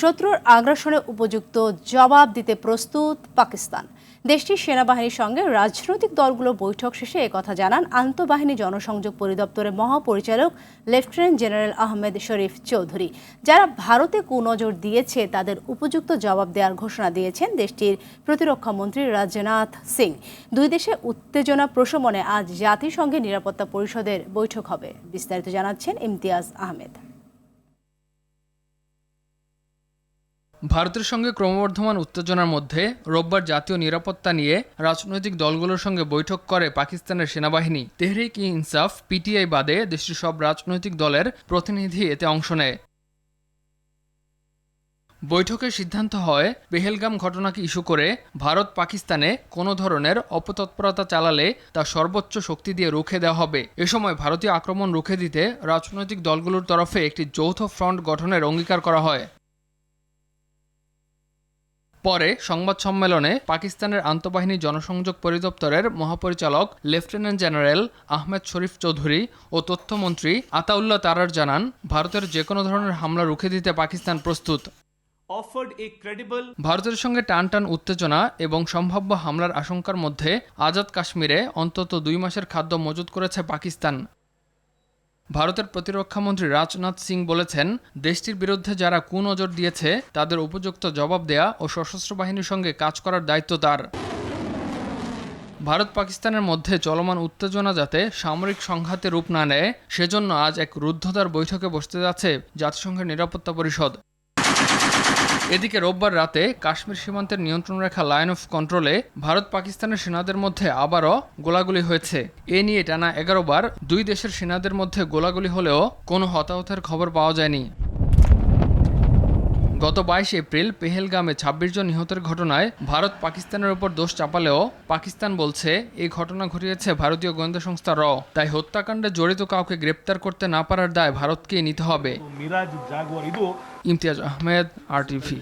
শত্রুর আগ্রাসনে উপযুক্ত জবাব দিতে প্রস্তুত পাকিস্তান। দেশটির সেনাবাহিনীর সঙ্গে রাজনৈতিক দলগুলো বৈঠক শেষে একথা জানান আন্তঃবাহিনী জনসংযোগ পরিদপ্তরের মহাপরিচালক লেফটেন্যান্ট জেনারেল আহমেদ শরীফ চৌধুরী, যারা ভারতে কুনজর দিয়েছে তাদের উপযুক্ত জবাব দেওয়ার ঘোষণা দিয়েছেন দেশটির প্রতিরক্ষা মন্ত্রী রাজনাথ সিং। দুই দেশে উত্তেজনা প্রশমনে আজ জাতিসংঘের নিরাপত্তা পরিষদের বৈঠক হবে, বিস্তারিত জানাচ্ছেন ইমতিয়াজ আহমেদ। ভারতের সঙ্গে ক্রমবর্ধমান উত্তেজনার মধ্যে রোববার জাতীয় নিরাপত্তা নিয়ে রাজনৈতিক দলগুলোর সঙ্গে বৈঠক করে পাকিস্তানের সেনাবাহিনী। তেহরিক ই ইনসাফ, পিটিআই বাদে দেশটির সব রাজনৈতিক দলের প্রতিনিধি এতে অংশ নেয়। বৈঠকে সিদ্ধান্ত হয়, পেহেলগাম ঘটনাকে ইস্যু করে ভারত পাকিস্তানে কোনো ধরনের অপতৎপরতা চালালে তা সর্বোচ্চ শক্তি দিয়ে রুখে দেওয়া হবে। এ সময় ভারতীয় আক্রমণ রুখে দিতে রাজনৈতিক দলগুলোর তরফে একটি যৌথ ফ্রন্ট গঠনের অঙ্গীকার করা হয়। পরে সংবাদ সম্মেলনে পাকিস্তানের আন্তঃবাহিনী জনসংযোগ পরিদপ্তরের মহাপরিচালক লেফটেন্যান্ট জেনারেল আহমেদ শরীফ চৌধুরী ও তথ্যমন্ত্রী আতাউল্লাহ তারার জানান ভারতের যে কোনো ধরনের হামলা রুখে দিতে পাকিস্তান প্রস্তুত। ভারতের সঙ্গে টান টান উত্তেজনা এবং সম্ভাব্য হামলার আশঙ্কার মধ্যে আজাদ কাশ্মীরে অন্তত দুই মাসের খাদ্য মজুত করেছে পাকিস্তান। ভারতের প্রতিরক্ষা মন্ত্রী রাজনাথ সিং বলেছেন, দেশটির বিরুদ্ধে যারা কুনজর দিয়েছে, তাদের উপযুক্ত জবাব দেয়া ও সশস্ত্র বাহিনীর সঙ্গে কাজ করার দায়িত্ব তার। ভারত পাকিস্তানের মধ্যে চলমান উত্তেজনা যাতে সামরিক সংঘাতে রূপ না নেয়, সেজন্য আজ এক রুদ্ধতার বৈঠকে বসতে যাচ্ছে জাতিসংঘের নিরাপত্তা পরিষদ। এদিকে রোববার রাতে কাশ্মীর সীমান্তের নিয়ন্ত্রণ রেখা লাইন অফ কন্ট্রোলে ভারত পাকিস্তানের সেনাদের মধ্যে আবারও গোলাগুলি হয়েছে। এ নিয়ে টানা এগারো বার দুই দেশের সেনাদের মধ্যে গোলাগুলি হলেও কোনো হতাহতের খবর পাওয়া যায়নি। গত বাইশ এপ্রিল পেহেলগামে ২৬ জন নিহতের ঘটনায় ভারত পাকিস্তানের ওপর দোষ চাপালেও পাকিস্তান বলছে এই ঘটনা ঘটিয়েছে ভারতীয় গোয়েন্দা সংস্থা র। তাই হত্যাকাণ্ডে জড়িত কাউকে গ্রেপ্তার করতে না পারার দায় ভারতকে নিতে হবে। ইমতিয়াজ আহমেদ আর টিভি